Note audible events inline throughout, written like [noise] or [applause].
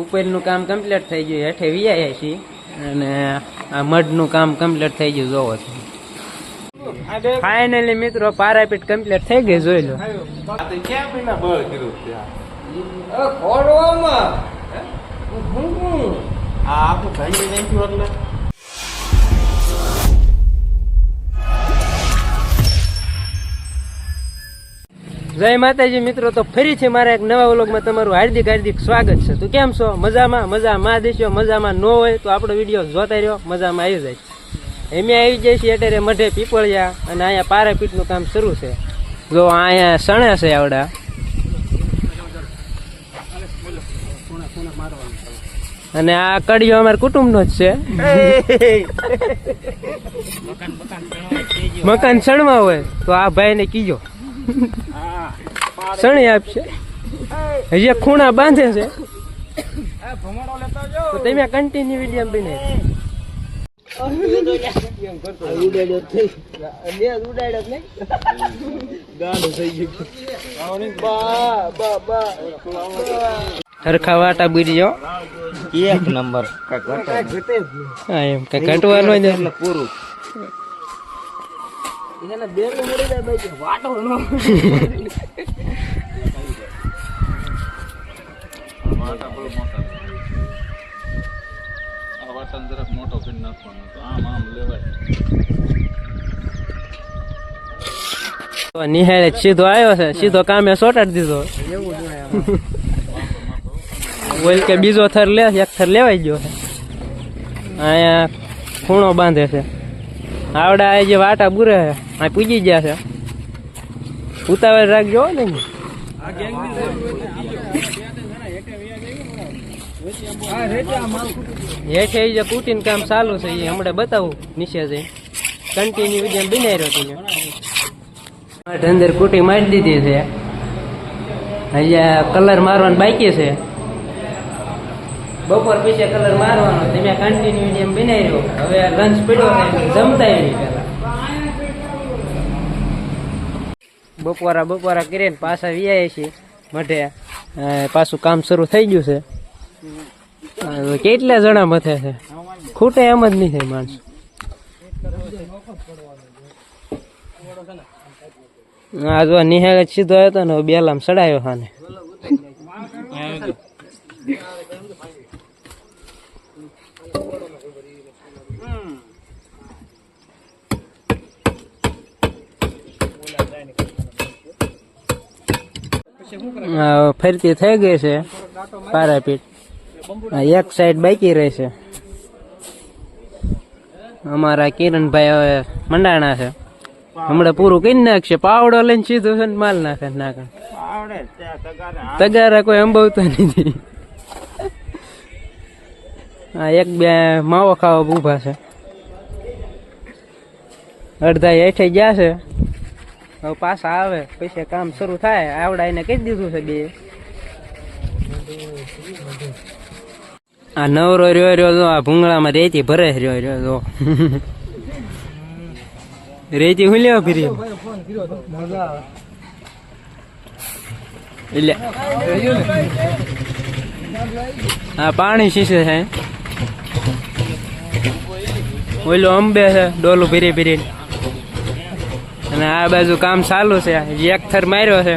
ઉપરનું કામ કમ્પ્લીટ થઈ ગયું હેઠે વિયા છીએ અને આ મઢનું કામ કમ્પ્લીટ થઈ ગયું જોવો છો. ફાઇનલી મિત્રો પારાપીટ કમ્પ્લીટ થઈ ગઈ જોઈ લો. જય માતાજી મિત્રો તો ફરીથી મારા એક નવા વ્લોગમાં તમારું હાર્દિક હાર્દિક સ્વાગત છે. તો કેમ છો? મજામાં? મજા માં દેશો મજામાં ન હોય તો આપણો વીડિયો જોતા રહ્યો મજામાં આવી જાય. એમે આવી જાય છે એટલે મઢે પીપળિયા અને અહીંયા પારાપીટનું કામ શરૂ છે. જો અહીંયા સણે છે આવડા. અને આ કડિયો અમારા કુટુંબનો જ છે. [laughs] મકાન સણમાં હોય તો આ ભાઈને કીજો. સણી આપશે. હજી ખૂણા બાંધે છે. તો તમે કન્ટિન્યુ વીડિયો બને હરખા વાટા બુરી જાઓ. એક નંબર. હા એમ કઈ ઘટવાનો જ તો નિહાળે સીધો આવ્યો છે. સીધો કામે સોટાડી દીધો. બોલ કે બીજો થર લે, એક થર લેવાઈ ગયો છે. અહીંયા ખૂણો બાંધે છે. આવડા આ જે વાટા બુરે છે, આ પૂજી ગયા છે. ઉતાવળ રાખજો ને. હેઠે જે જે કુટીન કામ ચાલુ છે એ હમણાં બતાવું, નીચે જઈ. કન્ટિન્યુ જેમ તમે આઠ અંદર કુટી મારી દીધી છે. અહીંયા કલર મારવાનું બાકી છે. બપોર પછી કલર મારવાનો તમે કન્ટિન્યુ જેમ બનાવી હવે લંચ પડ્યો જમતા એવી બપોરા બપોરા કરીને પાછા વ્યાય છે મઢે પાછું કામ શરૂ થઈ ગયું છે. કેટલા જણા મથે છે? ખૂટે એમ જ નહીં થાય માણસ. આ જો નિહાળ સીધો આવ્યો હતો ને બેલામ સડાયો હાને. ફરતી થઈ ગઈ છે પારાપીટ. આ એક સાઈડ બાકી રહેશે. અમારા કિરણભાઈ હવે મંડાણા છે. હમણાં પૂરું કરી નાખશે. પાવડો લઈને સીધું છે માલ નાખે નાખે. તગારા. કોઈ અંબવતા નથી. આ એક બે માવો ખાવા ઊભા છે. અડધા હેઠે ગયા છે. હવે પાછા આવે. પછી કામ શરૂ થાય. આવડા એને કહી દીધું છે બે. આ નવરો રહ્યો રહ્યો જો આ ભૂંગળામાં રેતી ભરે રહ્યો રહ્યો જો રેતી હું લેવા ફરી એટલે હા પાણી શીશે છે ઓલો અંબે છે ડોલું ભીરી ભીરી. અને આ બાજુ કામ ચાલુ છે, એક થર માર્યો છે.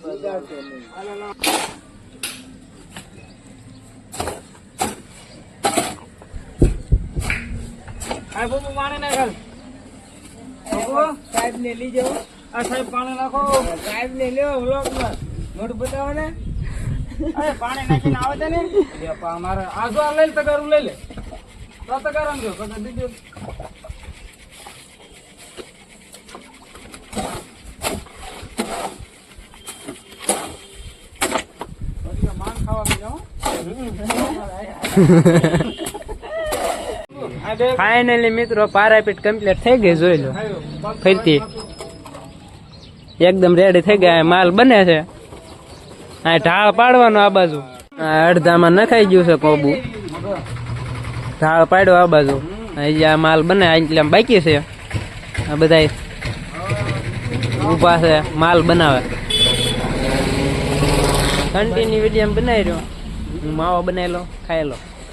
સાહેબ આ સાહેબ પાણી નાખો સાહેબ ને લ્યો વ્લોગમાં મોઢું બતાવો ને અરે પાણી નાખીને આવે છે ને અમારે આજુ આ લઈ તગારું લઈ લે તો તગાર આમ જો તગાર દીજો આ બે ફાઇનલી મિત્રો, પારાપીટ કમ્પ્લીટ થઈ ગઈ, જોઈ લો. ફરતી એકદમ રેડી થઈ ગયા. માલ બને છે. આ ઢાળ પાડવાનો આ બાજુ. અડધામાં નખાઈ ગયું છે કોબુ. ઢાળ પાડ્યો આ બાજુ. હજી આ માલ બને એટલે બાકી છે. આ બધા ઊભા છે, માલ બનાવે. કન્ટિન્યુ વીડિયો બનાવી રહ્યો. હું માવો બનાવી લો.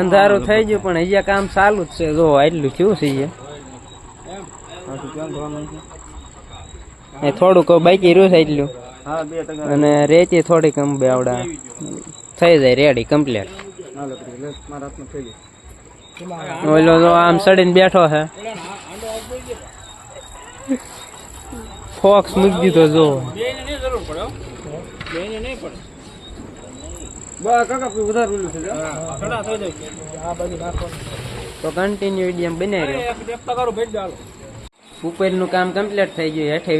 અંધારું થઈ ગયું, પણ અહીંયા કામ ચાલુ જ છે. જો, આટલું થયું છે અહીંયા. થોડુંક બાકી રહ્યું છે એટલું અને રેતી થોડીક અંબે આવડા થઈ જાય, રેડી કમ્પ્લીટ ઓલો જો આમ સડીને બેઠો છે. ફોક્સ મૂકી દીધો, જો. નહીં પડે તો કન્ટિન્યુ ઉપરનું કામ કમ્પ્લીટ થઈ ગયું હેઠે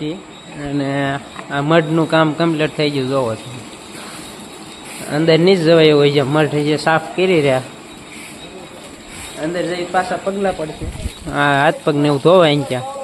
છીએ અને આ મઢનું કામ કમ્પ્લીટ થઈ ગયું જોવો છો. અંદર નહીં જવાય હોય છે મઢ જે સાફ કરી રહ્યા. અંદર જઈ પાછા પગલા પડશે. હા હાથ પગ ને એવું ધોવાય ત્યાં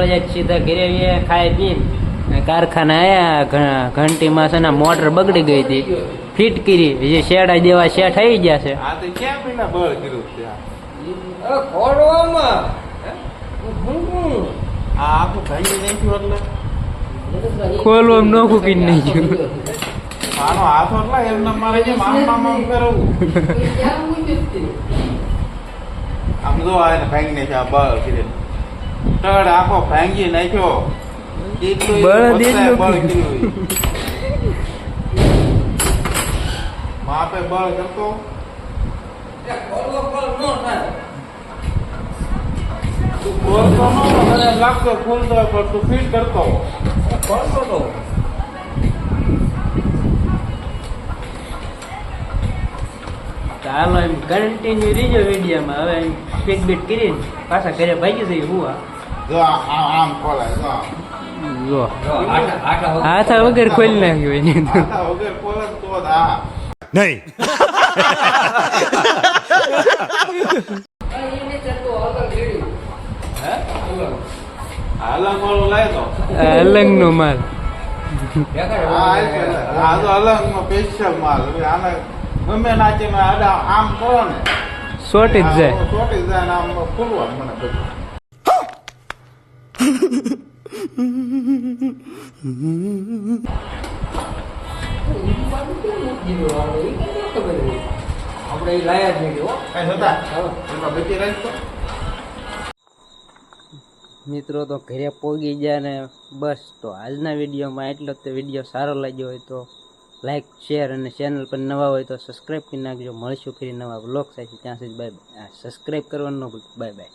અમે પીપળિયા સીધા ઘરે ખાઈ પીને કારખાના આવ્યા ઘંટીમાં છે ને મોટર બગડી ગઈ હતી. ફિટ કરી જે શેડા દેવા શેઠ આવી ગયા છે. આ તો ક્યાં પેલા બળ કર્યું છે આ? ખોડવામાં આ આખું ભાંગી નાખ્યું એટલે? ખોલવા નોખું કરી નાખ્યું. આનો હાથ એટલે એમને મારે જેમ આમ કરવું જો આ ભાંગી આ બળ કરીને તડ આખો ભાંગી નાખ્યો. એટલું બળ કરતો? તું બોલતો ન મને લાગતો ફૂલ તો તું ફીટ કરતો. ખોલતો? તો ચાલો એમ કન્ટિન્યુ રીજો વિડીયોમાં. હવે એમ સ્પીડ બીટ કરીને પાછા ઘરે ભાગી જઈ હું જો આમ ખોલાય જો. જો. હાથ વગર ખોલી નાખ્યું એની અંદર. વગર ખોલે તો જ નહીં. અલંગ અલંગનો માલ. અલંગ નો સ્પેશિયલ માલ. હવે આને ગમે નાચે આડા આમ કરો ને. જ જાય. સોટી ચોટી જાય ને આમ ખુલવા મને બધું. આપણે લાયા જ નહીં કઈ હતા બચી રહી મિત્રો તો ઘરે પોગી ગયા ને બસ તો આજના વિડીયોમાં એટલો જ તે વીડિયો સારો લાગ્યો હોય તો લાઇક શેર અને ચેનલ પર નવા હોય તો સબસ્ક્રાઈબ કરી નાખજો. મળીશું ફરી નવા બ્લોગ થાય છે ત્યાં સુધી બાય બાય સબસ્ક્રાઈબ કરવાનું ન ભૂલ બાય બાય